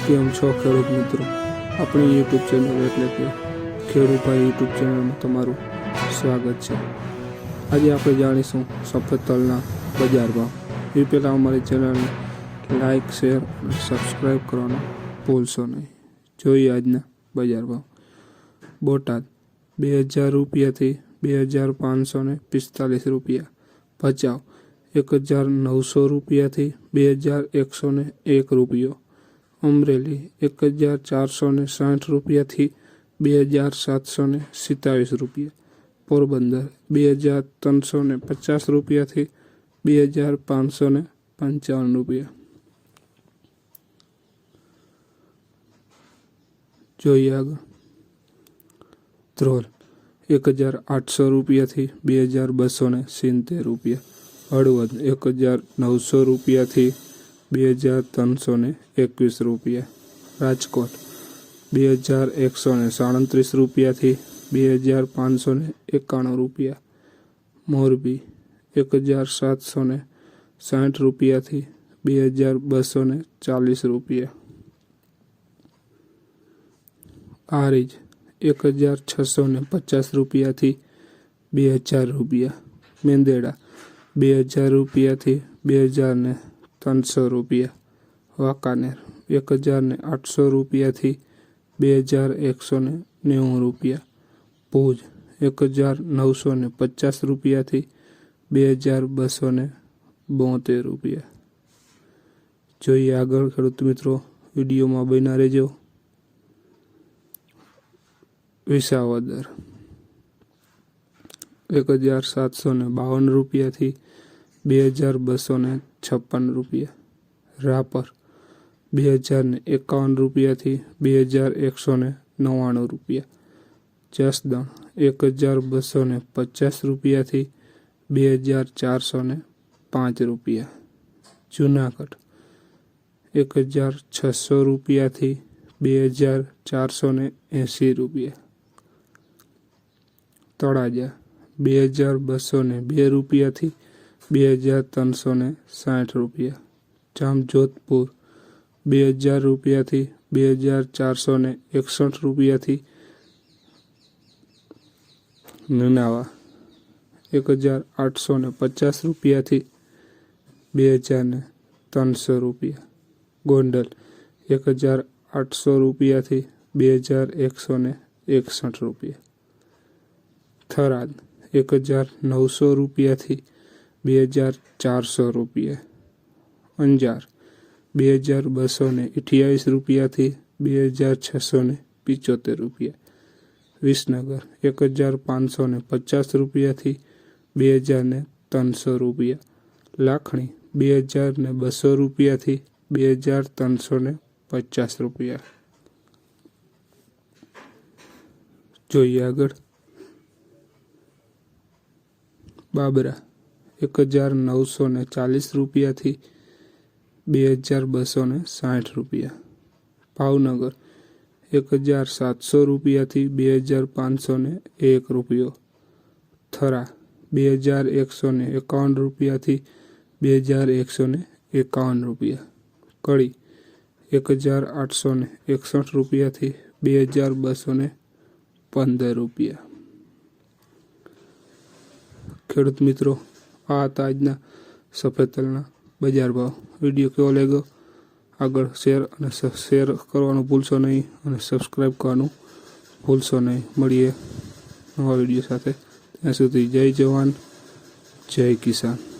કેમ છો ખેડૂત મિત્રો આપણી યુટ્યુબ ચેનલ એટલે કે ખેડૂતભાઈ યુટ્યુબ ચેનલમાં તમારું સ્વાગત છે આજે આપણે જાણીશું સફેદ તલના બજાર ભાવ એ પહેલાં અમારી ચેનલને લાઈક શેર અને સબસ્ક્રાઈબ કરવાનું ભૂલશો નહીં જોઈએ આજના બજાર ભાવ બોટાદ બે હજાર રૂપિયાથી બે હજાર પાંચસો ને પિસ્તાલીસ રૂપિયા ભચાઉ એક હજાર નવસો રૂપિયાથી બે હજાર એકસો ને એક રૂપિયો અમરેલી એક હજાર ચારસો ને સાઠ રૂપિયાથી બે હજાર સાતસો ને સિત્તાવીસ રૂપિયા પોરબંદર બે હજાર ત્રણસો ને પચાસ રૂપિયાથી બે હજાર પાંચસો ને પંચાવન રૂપિયા જોઈએ આગળ ધ્રોલ એક હજાર આઠસો રૂપિયાથી બે હજાર બસો ને સિત્તેર રૂપિયા હળવદ એક હજાર નવસો રૂપિયાથી બે હજાર ત્રણસો ને એકવીસ રૂપિયા રાજકોટ બે હજાર એકસો ને સાડત્રીસ રૂપિયાથી બે હજાર પાંચસો ને એકાણું રૂપિયા મોરબી એક હજાર સાતસો ને સાઠ રૂપિયાથી બે હજાર બસો ને ચાલીસ રૂપિયા આરીજ એક હજાર છસો ને પચાસ રૂપિયાથી બે હજાર રૂપિયા મેંદેડા બે હજાર રૂપિયાથી બે હજાર ને ત્રણસો રૂપિયા. વાંકાનેર એક હજાર ને આઠસો રૂપિયાથી બે હજાર એકસો ને નેવું રૂપિયા. ભુજ એક હજાર નવસો ને પચાસ રૂપિયાથી બે હજાર બસો ને બોતેર રૂપિયા. જોઈએ આગળ, ખેડૂત મિત્રો, વિડીયોમાં બન્યા રહેજો. વિસાવદર એક હજાર સાતસો ને બાવન રૂપિયાથી બે હજાર બસો ને છપ્પન રૂપિયા રાપર બે હજાર ને એકાવન રૂપિયાથી બે હજાર એકસો ને નવ્વાણું રૂપિયા જસદણ એક હજાર બસો ને પચાસ રૂપિયાથી બે હજાર ચારસો ને પાંચ રૂપિયા જુનાગઢ એક હજાર છસો રૂપિયાથી બે હજાર ચારસો ને એંસી રૂપિયા તળાજા બે હજાર બસો ને બે રૂપિયાથી બે હજાર ત્રણસો ને સાઠ રૂપિયા જામજોધપુર બે હજાર રૂપિયાથી બે હજાર ચારસો ને એકસઠ રૂપિયાથી નુનાવા એક હજાર આઠસો ને પચાસ રૂપિયાથી બે હજાર ને ત્રણસો રૂપિયા ગોંડલ એક હજાર આઠસો રૂપિયાથી બે હજાર એકસો ને એકસઠ રૂપિયા થરાદ એક હજાર નવસો રૂપિયાથી બે હજાર ચારસો રૂપિયા અંજાર બે હજાર બસો ને અઠ્યાવીસ રૂપિયાથી બે હજાર છસો ને પિચોતેર રૂપિયા વિસનગર એક હજાર પાંચસો ને પચાસ રૂપિયાથી બે હજાર ને ત્રણસો રૂપિયા લાખણી બે હજાર ને બસો રૂપિયાથી બે હજાર ત્રણસો ને પચાસ રૂપિયા જોઈએ આગળ બાબરા એક હજાર નવસો ને ચાલીસ રૂપિયાથી બે હજાર બસો ને સાઠ રૂપિયા ભાવનગર એક હજાર સાતસો રૂપિયાથી બે હજાર પાંચસો ને એક રૂપિયો થરા બે હજાર એકસો ને એકાવન રૂપિયાથી બે હજાર એકસો ને એકાવન રૂપિયા કડી એક હજાર આઠસો ને એકસઠ રૂપિયાથી બે હજાર બસો ને પંદર રૂપિયા ખેડૂત મિત્રો આ હતા આજના સફેદ તલના બજાર ભાવ. વીડિયો કેવો લાગ્યો? આગળ શેર અને શેર કરવાનું ભૂલશો નહીં અને સબસ્ક્રાઈબ કરવાનું ભૂલશો નહીં. મળીએ નવા વીડિયો સાથે. ત્યાં સુધી જય જવાન, જય કિસાન.